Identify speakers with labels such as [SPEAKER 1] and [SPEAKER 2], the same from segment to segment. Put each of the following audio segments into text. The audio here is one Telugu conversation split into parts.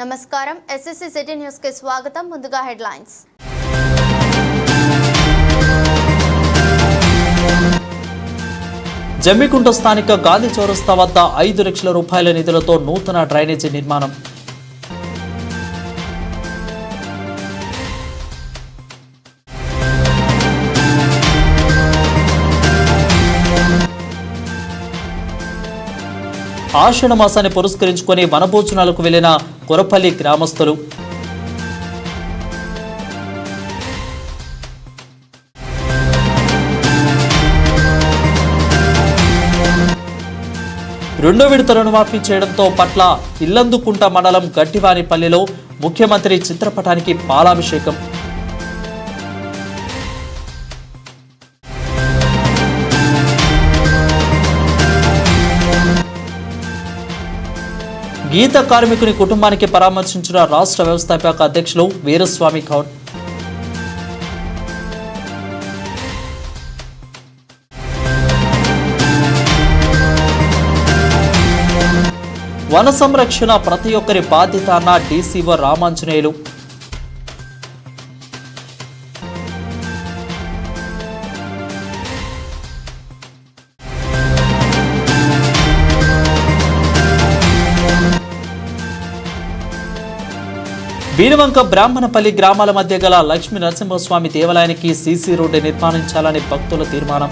[SPEAKER 1] నమస్కారం. ఎస్ఎస్సి సిటీ న్యూస్కి స్వాగతం. ముందుగా హెడ్లైన్స్.
[SPEAKER 2] జమ్మికుంట స్థానిక గాంధీ చౌరస్తా వద్ద ఐదు లక్షల రూపాయల నిధులతో నూతన డ్రైనేజీ నిర్మాణం. ఆషాఢ మాసాన్ని పురస్కరించుకొని వనభోజనాలకు వెళ్ళిన కొరపల్లి గ్రామస్తులు. రెండో విడత రుణమాఫీ చేయడంతో పట్ల ఇల్లందుకుంట మండలం గట్టివానిపల్లిలో ముఖ్యమంత్రి చిత్రపటానికి పాలాభిషేకం. గీత కార్మికుని కుటుంబానికి పరామర్శించిన రాష్ట్ర వ్యవస్థాపక అధ్యక్షులు వీరస్వామి గౌడ్. వన సంరక్షణ ప్రతి ఒక్కరి బాధ్యత అన్న డీసీఓ రామాంజనేయులు. వీరవంక బ్రాహ్మణపల్లి గ్రామాల మధ్య గల లక్ష్మీ నరసింహస్వామి దేవాలయానికి సీసీ రోడ్డు నిర్మాణించాలని భక్తుల తీర్మానం.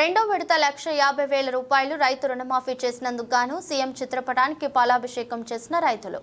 [SPEAKER 1] రెండో విడత లక్ష యాభై వేల రూపాయలు రైతు రుణమాఫీ చేసినందుకు గాను సీఎం చిత్రపటానికి పాలాభిషేకం చేసిన రైతులు.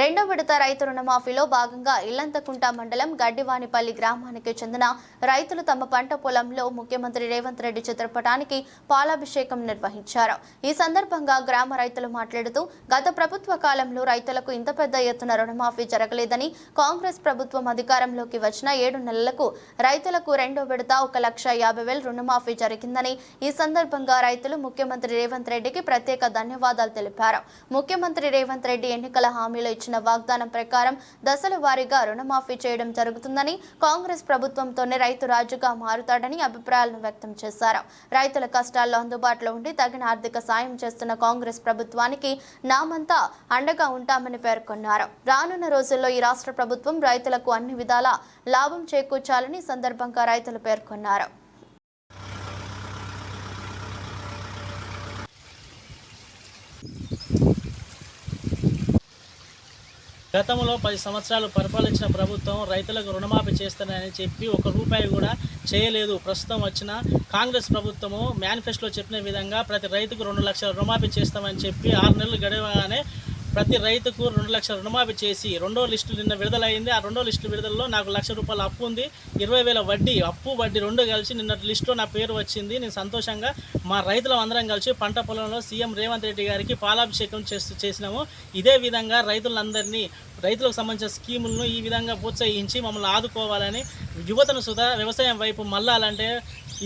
[SPEAKER 1] రెండో విడత రైతు రుణమాఫీలో భాగంగా ఇల్లంతకుంట మండలం గడ్డివానిపల్లి గ్రామానికి చెందిన రైతులు తమ పంట పొలంలో ముఖ్యమంత్రి రేవంత్ రెడ్డి చిత్రపటానికి పాలాభిషేకం నిర్వహించారు. ఈ సందర్భంగా గ్రామ రైతులు మాట్లాడుతూ గత ప్రభుత్వ కాలంలో రైతులకు ఇంత పెద్ద ఎత్తున రుణమాఫీ జరగలేదని కాంగ్రెస్ ప్రభుత్వం అధికారంలోకి వచ్చిన ఏడు నెలలకు రైతులకు రెండో విడత ఒక లక్ష యాభై వేల రుణమాఫీ జరిగిందని ఈ సందర్భంగా రైతులు ముఖ్యమంత్రి రేవంత్ రెడ్డికి ప్రత్యేక ధన్యవాదాలు తెలిపారు. ముఖ్యమంత్రి రేవంత్ రెడ్డి ఎన్నికల హామీలు ఇచ్చిన వాగ్దానం ప్రకారం దశల వారీగా రుణమాఫీ చేయడం జరుగుతుందని కాంగ్రెస్ ప్రభుత్వంతోనే రైతు రాజుగా మారుతాడని అభిప్రాయాలను వ్యక్తం చేశారు. రైతుల కష్టాల్లో అందుబాటులో ఉండి తగిన ఆర్థిక సాయం చేస్తున్న కాంగ్రెస్ ప్రభుత్వానికి నామంతా అండగా ఉంటామని పేర్కొన్నారు. రానున్న రోజుల్లో ఈ రాష్ట్ర ప్రభుత్వం రైతులకు అన్ని విధాలా లాభం చేకూర్చాలని సందర్భంగా రైతులు పేర్కొన్నారు.
[SPEAKER 3] గతంలో పది సంవత్సరాలు పరిపాలించిన ప్రభుత్వం రైతులకు రుణమాఫీ చేస్తానని చెప్పి ఒక రూపాయి కూడా చేయలేదు. ప్రస్తుతం వచ్చిన కాంగ్రెస్ ప్రభుత్వము మేనిఫెస్టోలో చెప్పిన విధంగా ప్రతి రైతుకు రెండు లక్షల రుణమాఫీ చేస్తామని చెప్పి ఆరు నెలలు గడవగానే ప్రతి రైతుకు రెండు లక్షల రుణమాఫీ చేసి రెండో లిస్టు నిన్న విడుదలైంది. ఆ రెండో లిస్టు విడుదలలో నాకు లక్ష రూపాయల అప్పు ఉంది. ఇరవై వేల వడ్డీ అప్పు వడ్డీ రెండు కలిసి నిన్న లిస్టులో నా పేరు వచ్చింది. నేను సంతోషంగా మా రైతులం అందరం కలిసి పంట పొలంలో సీఎం రేవంత్ రెడ్డి గారికి పాలాభిషేకం చేస్తూ చేసినాము. ఇదే విధంగా రైతులందరినీ రైతులకు సంబంధించిన స్కీములను ఈ విధంగా ప్రోత్సహించి మమ్మల్ని ఆదుకోవాలని యువతను సుధా వ్యవసాయం వైపు మళ్ళాలంటే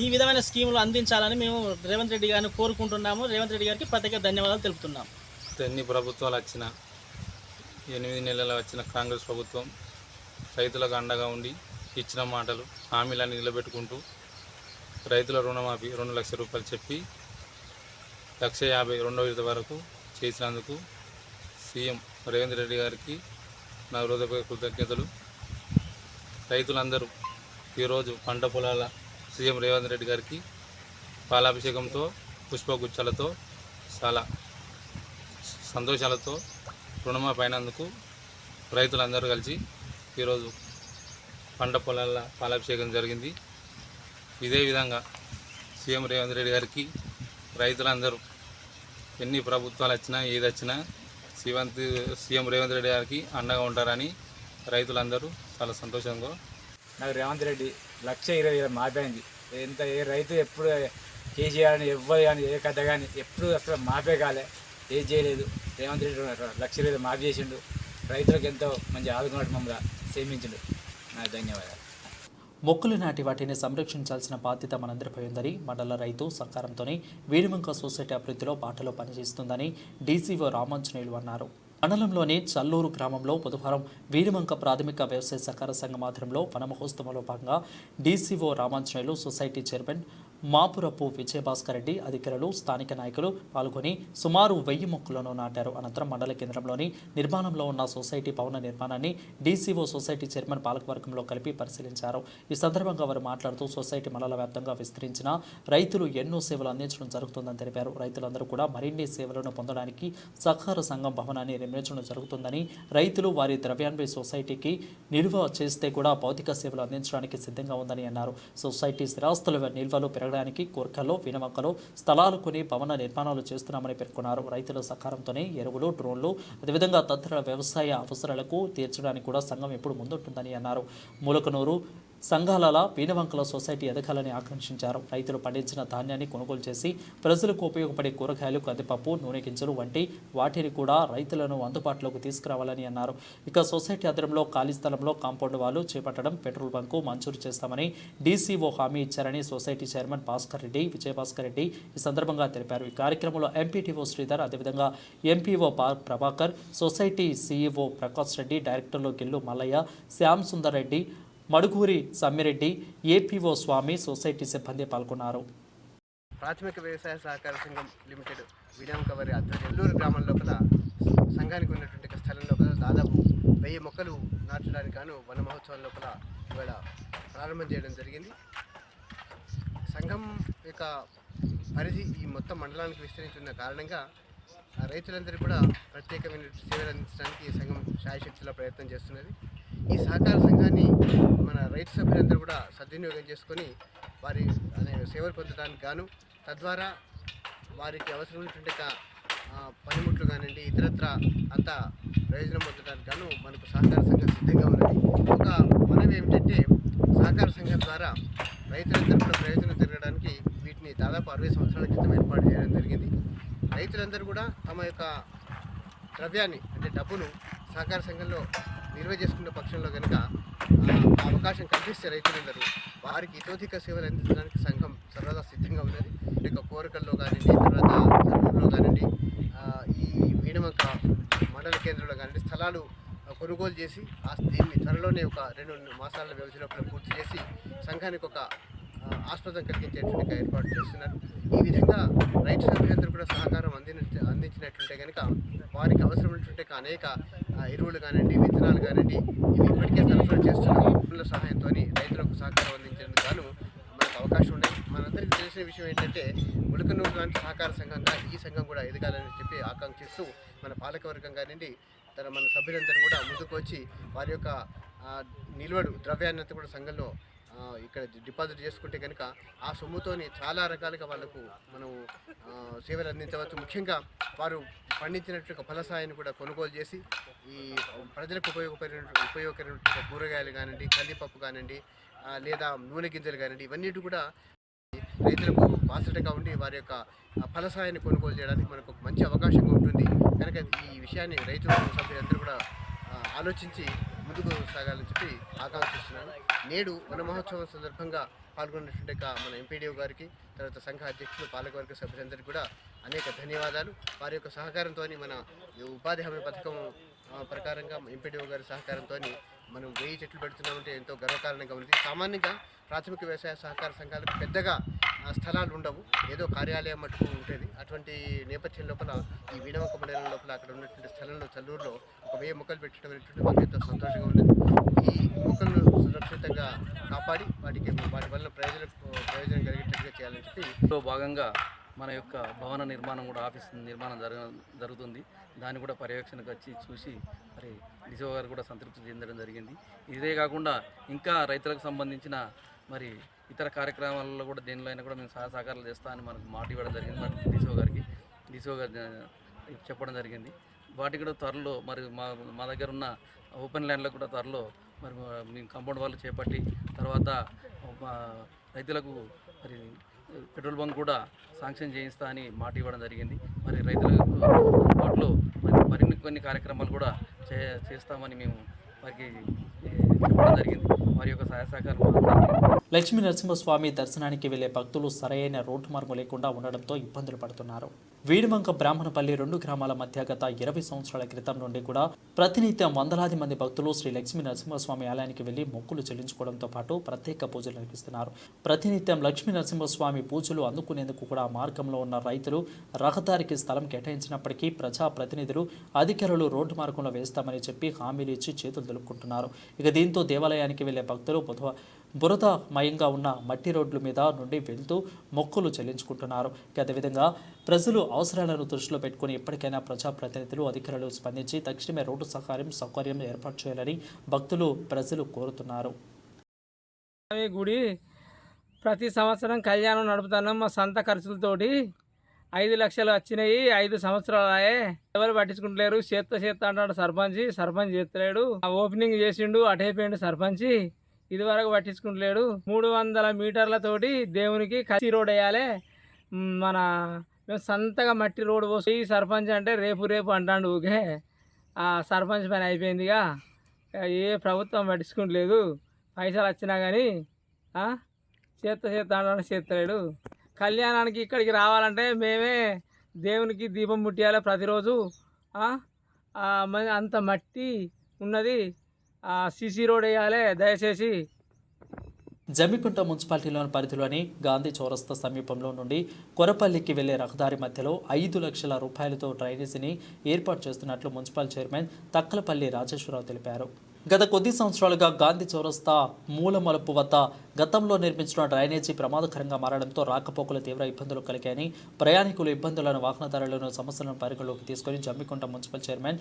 [SPEAKER 3] ఈ విధమైన స్కీములు అందించాలని మేము రేవంత్ రెడ్డి గారిని కోరుకుంటున్నాము. రేవంత్ రెడ్డి గారికి ప్రత్యేక ధన్యవాదాలు తెలుపుతున్నాం
[SPEAKER 4] ఎన్ని ప్రభుత్వాలు వచ్చిన ఎనిమిది నెలలు వచ్చిన కాంగ్రెస్ ప్రభుత్వం రైతులకు అండగా ఉండి ఇచ్చిన మాటలు హామీలన్నీ నిలబెట్టుకుంటూ రైతుల రుణమాఫీ రెండు లక్షల రూపాయలు చెప్పి లక్ష యాభై రెండో విడత వరకు చేసినందుకు సీఎం రేవంత్ రెడ్డి గారికి నా హృదయ కృతజ్ఞతలు. రైతులందరూ ఈరోజు పంట పొలాల సీఎం రేవంత్ రెడ్డి గారికి పాలాభిషేకంతో పుష్పగుచ్చాలతో చాలా సంతోషాలతో రుణమాఫీ అయినందుకు రైతులందరూ కలిసి ఈరోజు పంట పొలాల పాలాభిషేకం జరిగింది. ఇదే విధంగా సీఎం రేవంత్ రెడ్డి గారికి రైతులందరూ ఎన్ని ప్రభుత్వాలు వచ్చినా ఏది వచ్చినా సీవంత్ సీఎం రేవంత్ రెడ్డి గారికి అండగా ఉంటారని రైతులందరూ చాలా సంతోషంగా
[SPEAKER 5] నాకు రేవంత్ రెడ్డి లక్ష ఇరవై వేల మాపైంది ఎంత ఏ రైతు ఎప్పుడు కేసీఆర్ అని ఎవ్వరు కానీ ఏ కథ కానీ ఎప్పుడు అసలు మాపే కాలే. ఏది చేయలేదు. రేవంత్ రెడ్డి ర- లక్ష ఇరవై చేసిండు. రైతులకు ఎంతో మంచి ఆదుకున్నట్టు మమ్మల్ని సేమించిండు నాకు ధన్యవాదాలు.
[SPEAKER 2] మొక్కలు నాటి వాటిని సంరక్షించాల్సిన బాధ్యత మనందరిపై ఉందని మండల రైతు సహకారంతోనే వీడిమంక సొసైటీ అభివృద్ధిలో బాటలో పనిచేస్తుందని డీసీఓ రామాంజనేయులు అన్నారు. మండలంలోని చల్లూరు గ్రామంలో బుధవారం వీరిమంక ప్రాథమిక వ్యవసాయ సహకార సంఘం ఆధ్వర్యంలో వన మహోత్సవంలో భాగంగా DCO Ramanjaneyulu society chairman Mapurapu Vijayabhaskar Reddy అధికారులు స్థానిక నాయకులు పాల్గొని సుమారు వెయ్యి మొక్కలను నాటారు. అనంతరం మండల కేంద్రంలోని నిర్మాణంలో ఉన్న సొసైటీ భవన నిర్మాణాన్ని డీసీఓ సొసైటీ చైర్మన్ పాలకవర్గంలో కలిపి పరిశీలించారు. ఈ సందర్భంగా వారు మాట్లాడుతూ సొసైటీ మండల వ్యాప్తంగా విస్తరించిన రైతులు ఎన్నో సేవలు అందించడం జరుగుతుందని తెలిపారు. రైతులందరూ కూడా మరిన్ని సేవలను పొందడానికి సహకార సంఘం భవనాన్ని నిర్మించడం జరుగుతుందని రైతులు వారి ద్రవ్యాన్వయ సొసైటీకి నిల్వ చేస్తే కూడా భౌతిక సేవలు అందించడానికి సిద్ధంగా ఉందని అన్నారు. సొసైటీ స్థిరాస్తుల నిల్వలు పెరగడానికి కోర్కలో వినమకలో స్థలాలు కొని భవన నిర్మాణాలు చేస్తున్నామని పేర్కొన్నారు. రైతుల సహకారంతోనే ఎరువులు డ్రోన్లు అదేవిధంగా తదితర వ్యవసాయ అవసరాలకు తీర్చడానికి కూడా సంఘం ఎప్పుడు ముందుంటుందని అన్నారు. మూలకనూరు సంఘాల పీనవంకల సొసైటీ ఎదగాలని ఆకాంక్షించారు. రైతులు పండించిన ధాన్యాన్ని కొనుగోలు చేసి ప్రజలకు ఉపయోగపడే కూరగాయలు కందిపప్పు నూనె గింజలు వంటి వాటిని కూడా రైతులను అందుబాటులోకి తీసుకురావాలని అన్నారు. ఇక సొసైటీ ఆధ్వర్యంలో ఖాళీ స్థలంలో కాంపౌండ్ వాళ్ళు చేపట్టడం పెట్రోల్ బంకు మంజూరు చేస్తామని డీసీఓ హామీ ఇచ్చారని సొసైటీ చైర్మన్ భాస్కర్ రెడ్డి విజయభాస్కర్ రెడ్డి ఈ సందర్భంగా తెలిపారు. ఈ కార్యక్రమంలో ఎంపీటీఓ శ్రీధర్ అదేవిధంగా MPO Prabhakar society CEO Prakash Reddy డైరెక్టర్లు గిల్లు మల్లయ్య శ్యామ్ సుందర్ రెడ్డి మడుగూరి సమ్మిరెడ్డి ఏపీఓ స్వామి సొసైటీ సిబ్బంది పాల్గొన్నారు.
[SPEAKER 6] ప్రాథమిక వ్యవసాయ సహకార సంఘం లిమిటెడ్ విడాంక కవరి ఆధ్వర్యం ఎల్లూరు గ్రామం లోపల సంఘానికి ఉన్నటువంటి స్థలం లోపల దాదాపు వెయ్యి మొక్కలు నాటడానికి గాను వన మహోత్సవం లోపల ఇవాళ ప్రారంభం చేయడం జరిగింది. సంఘం యొక్క పరిధి ఈ మొత్తం మండలానికి విస్తరించిన కారణంగా ఆ రైతులందరూ కూడా ప్రత్యేకమైన సేవలు అందించడానికి ఈ సంఘం శాయశక్తిలో ప్రయత్నం చేస్తున్నది. ఈ సహకార సంఘాన్ని మన రైతు సభ్యులందరూ కూడా సద్వినియోగం చేసుకొని వారి అనే సేవలు పొందడానికి గాను తద్వారా వారికి అవసరమైనటువంటి పనిముట్లు కానివ్వండి ఇతరత్ర అంత ప్రయోజనం పొందడానికి గాను మనకు సహకార సంఘం సిద్ధంగా ఉన్నది. ఒక మనవి ఏమిటంటే సహకార సంఘం ద్వారా రైతులందరూ కూడా ప్రయోజనం జరగడానికి వీటిని దాదాపు అరవై సంవత్సరాల క్రితం ఏర్పాటు చేయడం జరిగింది. రైతులందరూ కూడా తమ యొక్క ద్రవ్యాన్ని అంటే డబ్బును సహకార సంఘంలో నిల్వ చేసుకున్న పక్షంలో కనుక అవకాశం కల్పిస్తే రైతులందరూ వారికి ఇతోధిక సేవలు అందించడానికి సంఘం సర్వదా సిద్ధంగా ఉన్నది. ఇక కోరికల్లో కానివ్వండి తర్వాత చదువుల్లో కానివ్వండి ఈ వీణమక్క మండల కేంద్రంలో కానివ్వండి స్థలాలు కొనుగోలు చేసి ఆ దీన్ని త్వరలోనే ఒక రెండు మాసాల వ్యవధిలో పూర్తి చేసి సంఘానికి ఒక ఆస్పదం కలిగించేటువంటి ఏర్పాటు చేస్తున్నారు. ఈ విధంగా రైతు సభ్యులందరూ కూడా సహకారం అందిన అందించినట్లుంటే కనుక వారికి అవసరమైనటువంటి అనేక ఎరువులు కానివ్వండి విత్తనాలు కానివ్వండి ఇవి ఇప్పటికే సరఫరా చేస్తున్న పనుల సహాయంతో రైతులకు సహకారం అందించేందుకు గాను మనకు అవకాశం ఉన్నాయి. మనందరికీ తెలిసిన విషయం ఏంటంటే ములకనూరు లాంటి సహకార సంఘంగా ఈ సంఘం కూడా ఎదగాలని చెప్పి ఆకాంక్షిస్తూ మన పాలకవర్గం కానివ్వండి తన మన సభ్యులందరూ కూడా ముందుకు వచ్చి వారి యొక్క నిల్వడు ద్రవ్యాన్ని కూడా సంఘంలో ఇక్కడ డిపాజిట్ చేసుకుంటే కనుక ఆ సొమ్ముతోని చాలా రకాలుగా వాళ్ళకు మనం సేవలు అందించవచ్చు. ముఖ్యంగా వారు పండించినట్టు ఫలసాయాన్ని కూడా కొనుగోలు చేసి ఈ ప్రజలకు ఉపయోగపడిన ఉపయోగకరమైన కూరగాయలు కానివ్వండి కందిపప్పు కానివ్వండి లేదా నూనె గింజలు కానివ్వండి ఇవన్నిటి కూడా రైతులకు బాసటగా ఉండి వారి యొక్క ఫలసాయాన్ని కొనుగోలు చేయడానికి మనకు మంచి అవకాశంగా ఉంటుంది. కనుక ఈ విషయాన్ని రైతు సభ్యులందరూ కూడా ఆలోచించి ముందుకు సాగాలని చెప్పి ఆకాంక్షిస్తున్నాను. నేడు వన మహోత్సవం సందర్భంగా పాల్గొన్నటువంటి మన ఎంపీడీఓ గారికి తర్వాత సంఘ అధ్యక్షులు పాలకవర్గ సభ్యులందరికీ కూడా అనేక ధన్యవాదాలు. వారి యొక్క సహకారంతో మన ఉపాధి హామీ పథకం ప్రకారంగా ఎంపీడీఓ గారి సహకారంతో మనం వెయ్యి చెట్లు పెడుతున్నామంటే ఎంతో గర్వకారణంగా ఉంది. సామాన్యంగా ప్రాథమిక వ్యవసాయ సహకార సంఘాలకు పెద్దగా స్థలాలు ఉండవు ఏదో కార్యాలయం మటుకు ఉంటుంది. అటువంటి నేపథ్యం లోపల ఈ వీణమొక్క మండలం లోపల అక్కడ ఉన్నటువంటి స్థలంలో చల్లూరులో ఒక వెయ్యి మొక్కలు పెట్టడం అనేటువంటి మాకు ఎంతో సంతోషంగా ఉండేది ఈ మొక్కలను సురక్షితంగా కాపాడి వాటికి వాటి వల్ల ప్రయోజనం ప్రయోజనం కలిగేటట్టుగా చేయాలని చెప్పి
[SPEAKER 7] లో భాగంగా మన యొక్క భవన నిర్మాణం కూడా ఆఫీస్ నిర్మాణం జరగ జరుగుతుంది. దాన్ని కూడా పర్యవేక్షణకు వచ్చి చూసి మరి డిసో గారు కూడా సంతృప్తి చెందడం జరిగింది. ఇదే కాకుండా ఇంకా రైతులకు సంబంధించిన మరి ఇతర కార్యక్రమాలలో కూడా దేనిలో అయినా కూడా మేము సహా సహకారాలు చేస్తా అని మనకు మాట ఇవ్వడం జరిగింది మరి డిసో గారికి. డిసో గారు చెప్పడం జరిగింది. వాటి కూడా త్వరలో మరి మా మా దగ్గర ఉన్న ఓపెన్ ల్యాండ్లో కూడా త్వరలో మరి మేము కాంపౌండ్ వాళ్ళు చేపట్టి తర్వాత రైతులకు మరి పెట్రోల్ బంక్ కూడా శాంక్షన్ చేయిస్తా అని మాట ఇవ్వడం జరిగింది. మరి రైతులకు అందుబాటులో మరి మరిన్ని కొన్ని కార్యక్రమాలు కూడా చే చేస్తామని మేము వారికి జరిగింది. వారి యొక్క సహాయ సహకారం
[SPEAKER 2] లక్ష్మీ నరసింహస్వామి దర్శనానికి వెళ్ళే భక్తులు సరైన రోడ్డు మార్గం లేకుండా ఉండడంతో ఇబ్బందులు పడుతున్నారు. వీడిమంక బ్రాహ్మణపల్లి రెండు గ్రామాల మధ్య గత ఇరవై సంవత్సరాల క్రితం నుండి కూడా ప్రతినిత్యం వందలాది మంది భక్తులు శ్రీ లక్ష్మీ నరసింహస్వామి ఆలయానికి వెళ్ళి మొక్కులు చెల్లించుకోవడంతో పాటు ప్రత్యేక పూజలు నిర్వహిస్తున్నారు. ప్రతినిత్యం లక్ష్మీ నరసింహస్వామి పూజలు అందుకునేందుకు కూడా మార్గంలో ఉన్న రైతులు రహదారికి స్థలం కేటాయించినప్పటికీ ప్రజా ప్రతినిధులు అధికారులు రోడ్డు మార్గంలో వేస్తామని చెప్పి హామీలు ఇచ్చి చేతులు దులుపుకుంటున్నారు. ఇక దీంతో దేవాలయానికి వెళ్ళే భక్తులు బుధ బురదమయంగా ఉన్న మట్టి రోడ్ల మీద నుండి వెళ్తూ మొక్కులు చెల్లించుకుంటున్నారు. అదేవిధంగా ప్రజలు అవసరాలను దృష్టిలో పెట్టుకుని ఎప్పటికైనా ప్రజాప్రతినిధులు అధికారులు స్పందించి తక్షణమే రోడ్డు సహకారం సౌకర్యం ఏర్పాటు చేయాలని భక్తులు ప్రజలు కోరుతున్నారు.
[SPEAKER 8] గుడి ప్రతి సంవత్సరం కళ్యాణం నడుపుతున్నాం మా సొంత ఖర్చులతోటి. ఐదు లక్షలు వచ్చినాయి ఐదు సంవత్సరాలే. ఎవరు పట్టించుకుంటలేరు. చేత్త చేత్త అంటాడు సర్పంచ్ సర్పంచ్ చేస్తలేడు ఆ ఓపెనింగ్ చేసిండు అటైపోయిండు సర్పంచ్. ఇది వరకు పట్టించుకుంటలేడు. మూడు వందల మీటర్లతోటి దేవునికి కసి రోడ్ వేయాలి. మన మేము సంతగా మట్టి రోడ్ పోసి ఈ సర్పంచ్ అంటే రేపు రేపు అంటాడు ఊకే. ఆ సర్పంచ్ పని అయిపోయిందిగా ఏ ప్రభుత్వం పట్టించుకుంటలేదు. పైసలు వచ్చినా కానీ చేత్త చేత్త అంటాడు చేస్తలేడు కళ్యాణానికి ఇక్కడికి రావాలంటే మేమే దేవునికి దీపం ముట్టియాలి ప్రతిరోజు. అంత మట్టి ఉన్నది. సీసీ రోడ్ వేయాలి దయచేసి.
[SPEAKER 2] జమ్మికుంట మున్సిపాలిటీలోని పరిధిలోని గాంధీ చౌరస్తా సమీపంలో నుండి కొరపల్లికి వెళ్ళే రహదారి మధ్యలో ఐదు లక్షల రూపాయలతో డ్రైనేజీని ఏర్పాటు చేస్తున్నట్లు మున్సిపల్ చైర్మన్ తక్కలపల్లి రాజేశ్వరరావు తెలిపారు. గత కొద్ది సంవత్సరాలుగా గాంధీ చౌరస్తా మూలమలుపు వద్ద గతంలో నిర్మించిన డ్రైనేజీ ప్రమాదకరంగా మారడంతో రాకపోకలు తీవ్ర ఇబ్బందులు కలిగాయని ప్రయాణికులు ఇబ్బందులను వాహనదారులను సమస్యలను పరిగణలోకి తీసుకుని జమ్మికుంట మున్సిపల్ చైర్మన్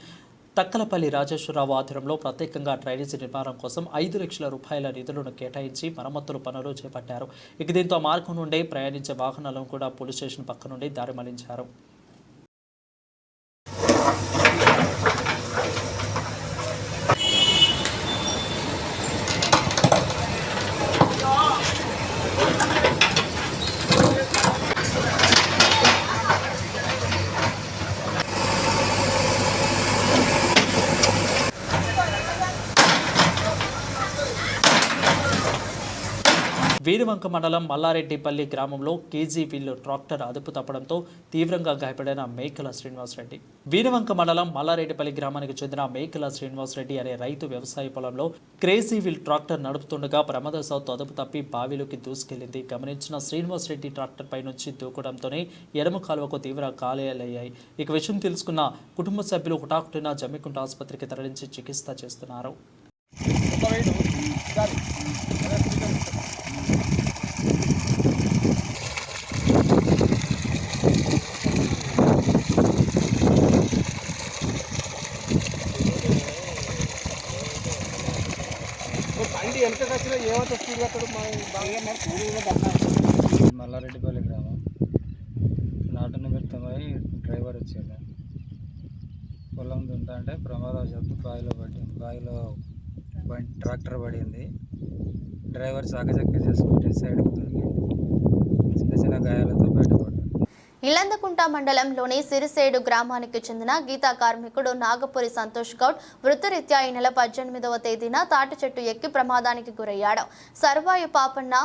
[SPEAKER 2] తక్కలపల్లి రాజేశ్వరరావు ఆధ్వర్యంలో ప్రత్యేకంగా డ్రైనేజీ నిర్మాణం కోసం ఐదు లక్షల రూపాయల నిధులను కేటాయించి మరమ్మతులు పనులు చేపట్టారు. ఇక దీంతో ఆ మార్గం నుండి ప్రయాణించే వాహనాలను కూడా పోలీస్ స్టేషన్ పక్క నుండి దారి మళ్ళించారు వీరవంక మండలం మల్లారెడ్డిపల్లి గ్రామంలో కేజీ వీల్ ట్రాక్టర్ అదుపు తప్పడంతో తీవ్రంగా గాయపడిన మేకల శ్రీనివాసరెడ్డి. వీరవంక మండలం మల్లారెడ్డిపల్లి గ్రామానికి చెందిన మేకల శ్రీనివాసరెడ్డి అనే రైతు వ్యవసాయ పొలంలో క్రేజీ వీల్ ట్రాక్టర్ నడుపుతుండగా ప్రమాదశాత్తు అదుపు తప్పి బావిలోకి దూసుకెళ్ళింది. గమనించిన శ్రీనివాసరెడ్డి ట్రాక్టర్ పై నుంచి దూకడంతోనే ఎడమ కాలువకు తీవ్ర కాలేయాలయ్యాయి ఇక విషయం తెలుసుకున్న కుటుంబ సభ్యులు హుటాహుటిన జమ్మికుంట ఆసుపత్రికి తరలించి చికిత్స చేస్తున్నారు.
[SPEAKER 5] మల్లారెడ్డిపల్లి గ్రామం. నాటు నెంబర్ డ్రైవర్ వచ్చాడు. పొలం దుంతా అంటే ప్రమాదవశాత్తు బావిలో పడింది బావిలో ట్రాక్టర్ పడింది. డ్రైవర్ చాకచక్క చేసుకుంటే సైడ్కి దొరికి చిన్న చిన్న గాయాలతో బయటపడి
[SPEAKER 1] ఇల్లందకుంట మండలంలోని సిరిసేడు గ్రామానికి చెందిన గీతా కార్మికుడు నాగపురి సంతోష్ గౌడ్ వృత్తిరీత్యా ఈ నెల పద్దెనిమిదవ తేదీన తాటి చెట్టు ఎక్కి ప్రమాదానికి గురయ్యాడు. సర్వాయు పాపన్న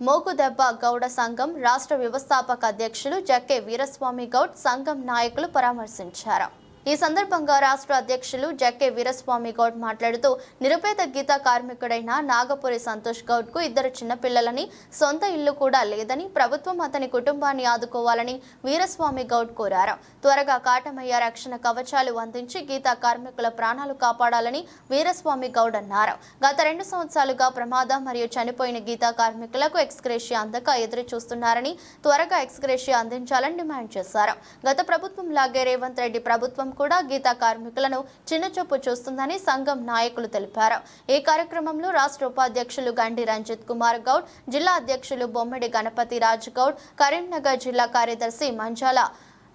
[SPEAKER 1] మోకుదెబ్బ గౌడ సంఘం రాష్ట్ర వ్యవస్థాపక అధ్యక్షులు జక్కే వీరస్వామి గౌడ్ సంఘం నాయకులు పరామర్శించారు. ఈ సందర్భంగా రాష్ట్ర అధ్యక్షులు జక్కే వీరస్వామి గౌడ్ మాట్లాడుతూ నిరుపేద గీత కార్మికుడైన నాగపురి సంతోష్ గౌడ్కు ఇద్దరు చిన్నపిల్లలని సొంత ఇల్లు కూడా లేదని ప్రభుత్వం అతని కుటుంబాన్ని ఆదుకోవాలని వీరస్వామి గౌడ్ కోరారు. త్వరగా కాటమయ్య రక్షణ కవచాలు అందించి గీతా కార్మికుల ప్రాణాలు కాపాడాలని వీరస్వామి గౌడ్ అన్నారు. గత రెండు సంవత్సరాలుగా ప్రమాదం మరియు చనిపోయిన గీతా కార్మికులకు ఎక్స్గ్రేషియా అందక ఎదురు చూస్తున్నారని త్వరగా ఎక్స్గ్రేషియా అందించాలని డిమాండ్ చేశారు. గత ప్రభుత్వం లాగే రేవంత్ రెడ్డి ప్రభుత్వం కూడా గీతా కార్మికులను చిన్నచూపు చూస్తుందని సంఘం నాయకులు తెలిపారు. ఈ కార్యక్రమంలో రాష్ట్ర ఉపాధ్యక్షులు గండి రంజిత్ కుమార్ గౌడ్ జిల్లా అధ్యక్షులు బొమ్మిడి గణపతి రాజ్ గౌడ్ కరీంనగర్ జిల్లా కార్యదర్శి మంజాల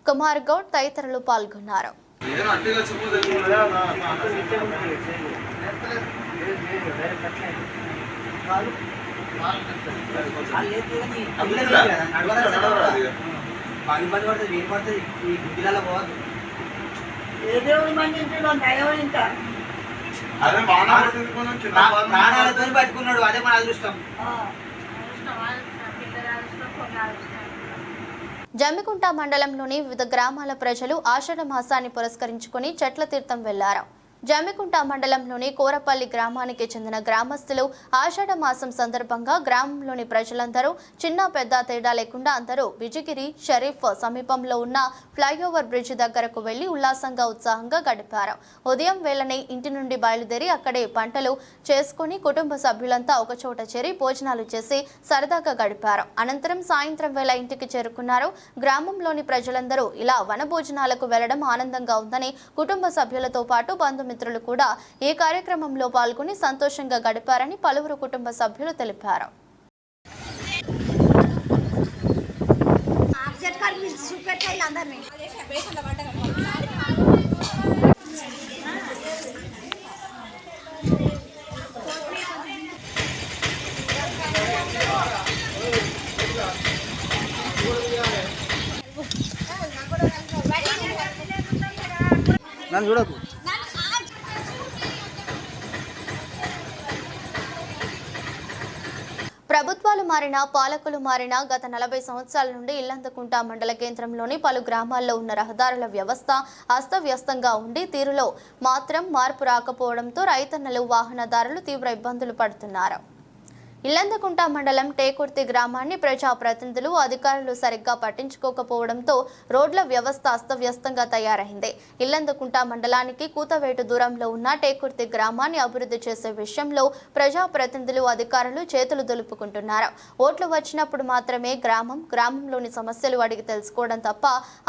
[SPEAKER 1] కుమార్ గౌడ్ తదితరులు పాల్గొన్నారు.
[SPEAKER 9] పట్టుకున్నాడు అదే మన అదృష్టం.
[SPEAKER 1] జమ్మికుంట మండలంలోని వివిధ గ్రామాల ప్రజలు ఆషాఢ మాసాన్ని పురస్కరించుకుని చెట్ల తీర్థం వెళ్ళారు. జమ్మికుంట మండలంలోని కోరపల్లి గ్రామానికి చెందిన గ్రామస్తులు ఆషాఢ మాసం సందర్భంగా గ్రామంలోని ప్రజలందరూ చిన్న పెద్ద తేడా లేకుండా అందరూ బిజిగిరి షరీఫ్ సమీపంలో ఉన్న ఫ్లైఓవర్ బ్రిడ్జ్ దగ్గరకు వెళ్ళి ఉల్లాసంగా ఉత్సాహంగా గడిపారు. ఉదయం వేళనే ఇంటి నుండి బయలుదేరి అక్కడే పంటలు చేసుకుని కుటుంబ సభ్యులంతా ఒకచోట చేరి భోజనాలు చేసి సరదాగా గడిపారు. అనంతరం సాయంత్రం వేళ ఇంటికి చేరుకున్నారు. గ్రామంలోని ప్రజలందరూ ఇలా వన భోజనాలకు వెళ్ళడం ఆనందంగా ఉందని కుటుంబ సభ్యులతో పాటు బంధుమిత్రులు కూడా ఈ కార్యక్రమంలో పాల్గొని సంతోషంగా గడిపారని పలువురు కుటుంబ సభ్యులు తెలిపారు.
[SPEAKER 6] నన్ను చూడకు
[SPEAKER 1] ప్రభుత్వాలు మారినా పాలకులు మారినా గత నలభై సంవత్సరాల నుండి ఇల్లంతకుంట మండల కేంద్రంలోని పలు గ్రామాల్లో ఉన్న రహదారుల వ్యవస్థ అస్తవ్యస్తంగా ఉండి తీరులో మాత్రం మార్పు రాకపోవడంతో రైతన్నలు వాహనదారులు తీవ్ర ఇబ్బందులు పడుతున్నారు. ఇల్లందకుంట మండలం టేకుర్తి గ్రామాన్ని ప్రజాప్రతినిధులు అధికారులు సరిగ్గా పట్టించుకోకపోవడంతో రోడ్ల వ్యవస్థ అస్తవ్యస్తంగా తయారైంది. ఇల్లందకుంట మండలానికి కూతవేటు దూరంలో ఉన్న టేకుర్తి గ్రామాన్ని అభివృద్ధి చేసే విషయంలో ప్రజాప్రతినిధులు అధికారులు చేతులు దులుపుకుంటున్నారు. ఓట్లు వచ్చినప్పుడు మాత్రమే గ్రామం గ్రామంలోని సమస్యలు అడిగి తెలుసుకోవడం తప్ప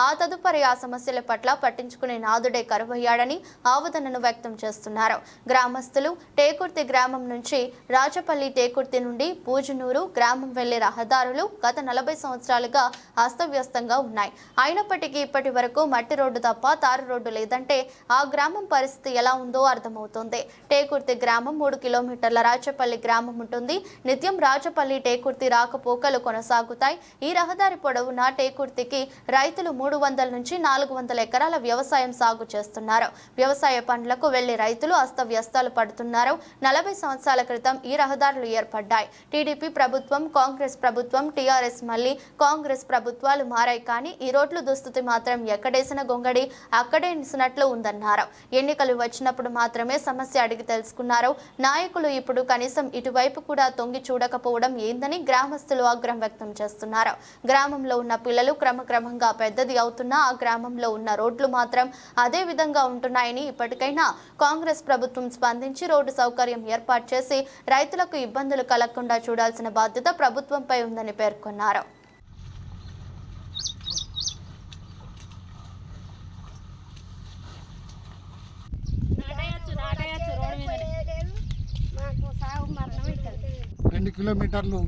[SPEAKER 1] ఆ తదుపరి ఆ సమస్యల పట్ల పట్టించుకునే నాదుడే కరువయ్యాడని ఆవేదనను వ్యక్తం చేస్తున్నారు. గ్రామస్తులు టేకుర్తి గ్రామం నుంచి రాజపల్లి టేకుర్తి నుండి పూజనూరు గ్రామం వెళ్ళే రహదారులు గత నలభై సంవత్సరాలుగా అస్తవ్యస్తంగా ఉన్నాయి. అయినప్పటికీ ఇప్పటి వరకు మట్టి రోడ్డు తప్ప తారు రోడ్డు లేదంటే ఆ గ్రామం పరిస్థితి ఎలా ఉందో అర్థమవుతోంది. టేకుర్తి గ్రామం మూడు కిలోమీటర్ల రాచపల్లి గ్రామం ఉంటుంది. నిత్యం రాచపల్లి టేకుర్తి రాకపోకలు కొనసాగుతాయి. ఈ రహదారి పొడవునా టేకుర్తికి రైతులు మూడు వందల నుంచి నాలుగు వందల ఎకరాల వ్యవసాయం సాగు చేస్తున్నారు. వ్యవసాయ పనులకు వెళ్ళే రైతులు అస్తవ్యస్తాలు పడుతున్నారు. నలభై సంవత్సరాల క్రితం ఈ రహదారులు ఏర్పడ్డాయి. టీడీపీ ప్రభుత్వం కాంగ్రెస్ ప్రభుత్వం టీఆర్ఎస్ మళ్ళీ కాంగ్రెస్ ప్రభుత్వాలు మారాయి. కానీ ఈ రోడ్లు దుస్థితి మాత్రం ఎక్కడేసిన గొంగడి అక్కడే నిసినట్లు ఉందన్నారు. ఎన్నికలు వచ్చినప్పుడు మాత్రమే సమస్య అడిగి తెలుసుకున్నారు. నాయకులు ఇప్పుడు కనీసం ఇటువైపు కూడా తొంగి చూడకపోవడం ఏందని గ్రామస్తులు ఆగ్రహం వ్యక్తం చేస్తున్నారు. గ్రామంలో ఉన్న పిల్లలు క్రమక్రమంగా పెద్దది అవుతున్నా ఆ గ్రామంలో ఉన్న రోడ్లు మాత్రం అదే విధంగా ఉంటున్నాయని ఇప్పటికైనా కాంగ్రెస్ ప్రభుత్వం స్పందించి రోడ్డు సౌకర్యం ఏర్పాటు చేసి రైతులకు ఇబ్బందులు కలగకుండా చూడాల్సిన బాధ్యత ప్రభుత్వంపై ఉందని పేర్కొన్నారు.
[SPEAKER 9] రెండు కిలోమీటర్లు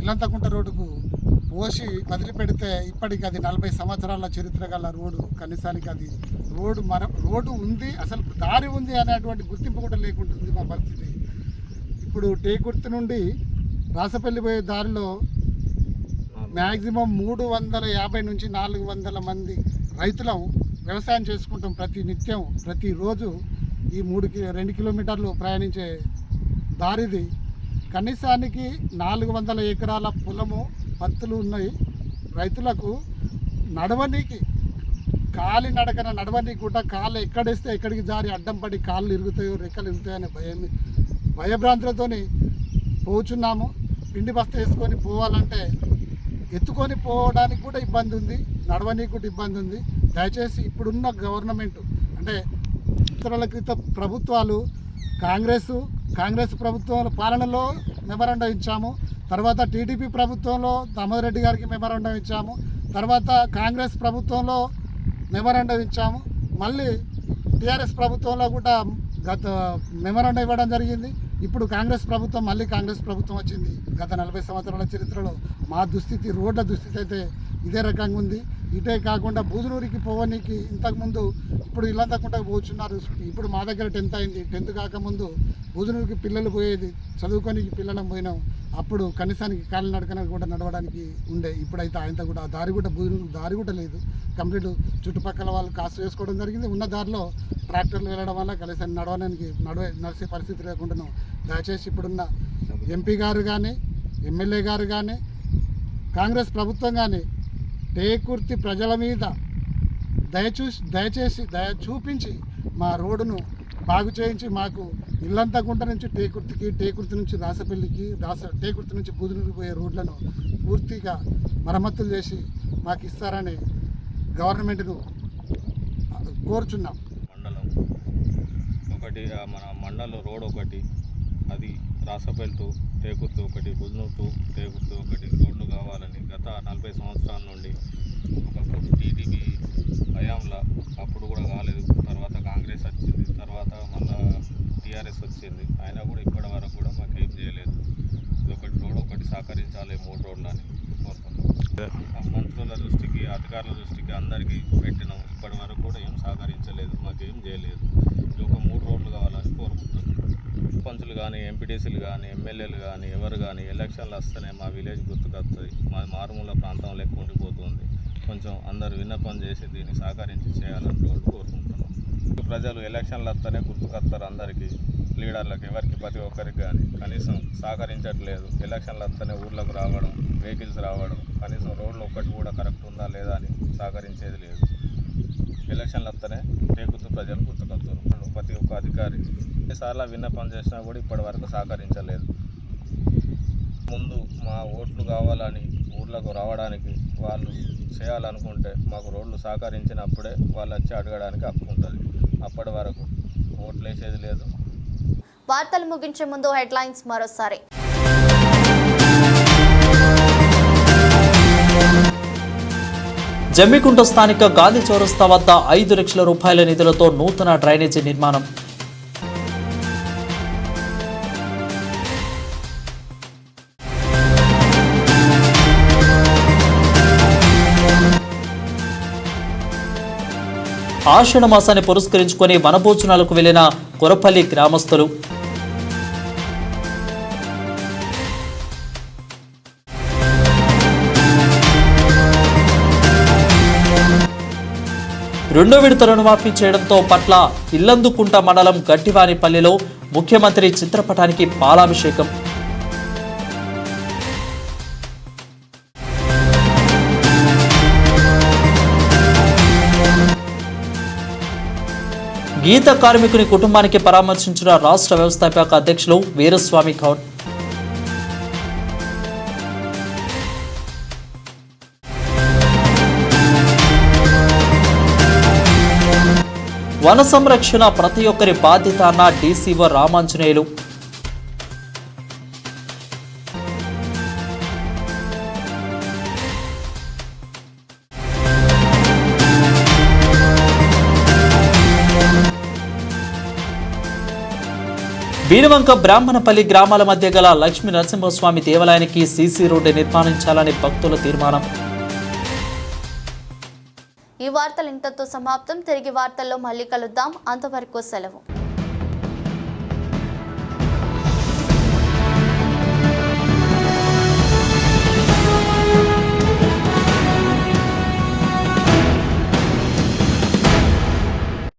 [SPEAKER 9] ఇల్లంతకుంట రోడ్డుకు పోసి వదిలిపెడితే ఇప్పటికి అది నలభై సంవత్సరాల చరిత్ర గల రోడ్డు. కనీసానికి అది రోడ్డు మర రోడ్డు ఉంది అసలు దారి ఉంది అనేటువంటి గుర్తింపు కూడా లేకుంటుంది మా పరిస్థితి. ఇప్పుడు టేకుర్తి నుండి రాసపల్లి పోయే దారిలో మ్యాక్సిమం మూడు వందల యాభై నుంచి నాలుగు వందల మంది రైతులం వ్యవసాయం చేసుకుంటాం ప్రతి నిత్యం ప్రతిరోజు ఈ మూడు కి రెండు కిలోమీటర్లు ప్రయాణించే దారిది. కనీసానికి నాలుగు వందల ఎకరాల పొలము పత్తులు ఉన్నాయి. రైతులకు నడవనీకి కాలి నడకన నడవనీకి కూడా కాళ్ళు ఎక్కడేస్తే ఎక్కడికి జారి అడ్డం పడి కాళ్ళు ఇరుగుతాయో రెక్కలు ఇరుగుతాయో అనే భయం భయభ్రాంతులతోని పోచున్నాము. పిండి బస్త వేసుకొని పోవాలంటే ఎత్తుకొని పోవడానికి కూడా ఇబ్బంది ఉంది. నడవనీకి కూడా ఇబ్బంది ఉంది. దయచేసి ఇప్పుడున్న గవర్నమెంట్ అంటే ఇతరుల క్రితం ప్రభుత్వాలు కాంగ్రెస్ కాంగ్రెస్ ప్రభుత్వం పాలనలో మెమరాండం ఇచ్చాము. తర్వాత టీడీపీ ప్రభుత్వంలో దామోదర్ రెడ్డి గారికి మెమరాండం ఇచ్చాము. తర్వాత కాంగ్రెస్ ప్రభుత్వంలో మెమరాండం ఇచ్చాము. మళ్ళీ టీఆర్ఎస్ ప్రభుత్వంలో కూడా గత మెమరాండం ఇవ్వడం జరిగింది. ఇప్పుడు కాంగ్రెస్ ప్రభుత్వం మళ్ళీ కాంగ్రెస్ ప్రభుత్వం వచ్చింది. గత నలభై సంవత్సరాల చరిత్రలో మా దుస్థితి రోడ్ల దుస్థితి అయితే ఇదే రకంగా ఉంది. ఇటే కాకుండా బూదునూరికి పోవనీకి ఇంతకుముందు ఇప్పుడు ఇల్లంతకుండా పోచున్నారు. ఇప్పుడు మా దగ్గర టెన్త్ అయింది. టెన్త్ కాకముందు బూదునూరికి పిల్లలు పోయేది. చదువుకోనికి పిల్లలం పోయినాం. అప్పుడు కనీసానికి కాళ్ళు నడకన కూడా నడవడానికి ఉండే. ఇప్పుడైతే ఆయనతో కూడా ఆ దారి కూడా బూదునూరు దారి కూడా లేదు. కంప్లీట్ చుట్టుపక్కల వాళ్ళు కాసు వేసుకోవడం జరిగింది. ఉన్న దారిలో ట్రాక్టర్లు వెళ్ళడం వల్ల కనీసం నడవడానికి నడవే నడిచే పరిస్థితి లేకుండా దయచేసి ఇప్పుడున్న ఎంపీ గారు కానీ ఎమ్మెల్యే గారు కానీ కాంగ్రెస్ ప్రభుత్వం కానీ టేకుర్తి ప్రజల మీద దయచూసి దయచేసి దయ చూపించి మా రోడ్డును బాగు చేయించి మాకు ఇల్లంతా గుంట నుంచి టేకుర్తికి టేకుర్తి నుంచి రాసపల్లికి రాస టేకుర్తి నుంచి బూదునూరు పోయే రోడ్లను పూర్తిగా మరమ్మతులు చేసి మాకు ఇస్తారని గవర్నమెంట్ను కోరుచున్నాం.
[SPEAKER 10] మండలం ఒకటి మన మండలం రోడ్ ఒకటి అది రాసపల్లి టు టేకుర్తి ఒకటి బుజ్నూరు టు టేకుర్తి ఒకటి రోడ్లు కావాలని నలభై సంవత్సరాల నుండి ఒకప్పుడు టీడీపీ హయాంలో అప్పుడు కూడా కాలేదు. తర్వాత కాంగ్రెస్ వచ్చింది. తర్వాత మళ్ళా టీఆర్ఎస్ వచ్చింది. అయినా కూడా ఇప్పటి వరకు కూడా మాకు ఏం చేయలేదు. ఇది ఒకటి రోడ్ ఒకటి సహకరించాలి మూడు రోడ్లని కోరుకుంటున్నాం మంత్రుల దృష్టికి అధికారుల దృష్టికి అందరికీ పెట్టినాం. ఇప్పటి వరకు కూడా ఏం సహకరించలేదు. మాకేం చేయలేదు. ఇది ఒక మూడు రోడ్లు కావాలని కోరుకుంటున్నాం. పంచులు కానీ ఎంపీటీసీలు కానీ ఎమ్మెల్యేలు కానీ ఎవరు కానీ ఎలక్షన్లు వస్తేనే మా విలేజ్ గుర్తుకొస్తుంది మా మారుమూల ప్రాంతం లెక్క ఉండిపోతుంది. కొంచెం అందరు విన్నపం చేసి దీన్ని సహకరించి చేయాలని కోరుకుంటున్నాం. ప్రజలు ఎలక్షన్లు వస్తేనే గుర్తుకొస్తారు అందరికీ. లీడర్లకు ఎవరికి ప్రతి ఒక్కరికి కానీ కనీసం సహకరించట్లేదు. ఎలక్షన్లు వస్తేనే ఊర్లకు రావడం వెహికల్స్ రావడం కనీసం రోడ్లు ఒక్కటి కూడా కరెక్ట్ ఉందా లేదా అని సహకరించేది లేదు. ఎలక్షన్లు వస్తేనే టేకుతూ ప్రజలు గుర్తుకొస్తారు ప్రతి ఒక్క అధికారి ఎన్నిసార్లు విన్నపం చేసినా కూడా ఇప్పటి వరకు సహకరించలేదు. ముందు మా ఓట్లు కావాలని ఊర్లకు రావడానికి వాళ్ళు చేయాలనుకుంటే మాకు రోడ్లు సహకరించినప్పుడే వాళ్ళు వచ్చి అడగడానికి హక్కు ఉంటుంది. అప్పటి వరకు ఓట్లు వేసేది లేదు.
[SPEAKER 1] వార్తలు ముగించే ముందు హెడ్లైన్స్ మరోసారి.
[SPEAKER 2] జమ్మికుంట స్థానిక గాంధీ చౌరస్తా వద్ద ఐదు లక్షల రూపాయల నిధులతో నూతన డ్రైనేజీ నిర్మాణం. ఆషాఢ మాసాన్ని పురస్కరించుకొని వనభోజనాలకు వెళ్ళిన కొరపల్లి గ్రామస్తులు. రెండో విడత రుణమాఫీ చేయడంతో పట్ల ఇల్లందుకుంట మండలం గట్టివానిపల్లిలో ముఖ్యమంత్రి చిత్రపటానికి పాలాభిషేకం. గీత కార్మికుని కుటుంబానికి పరామర్శించిన రాష్ట్ర వ్యవస్థాపక అధ్యక్షులు వీరస్వామి గౌడ్ వన సంరక్షణ ప్రతి ఒక్కరి బాధ్యత అన్న డీసీఓ రామాంజనేయులు. బీరవంక బ్రాహ్మణపల్లి గ్రామాల మధ్య గల లక్ష్మీ నరసింహస్వామి దేవాలయానికి సీసీ రోడ్డు నిర్మాణించాలని భక్తుల తీర్మానం.
[SPEAKER 1] ఈ వార్తలు ఇంతతో సమాప్తం. తిరిగి వార్తల్లో మళ్ళీ కలుద్దాం. అంతవరకు సెలవు.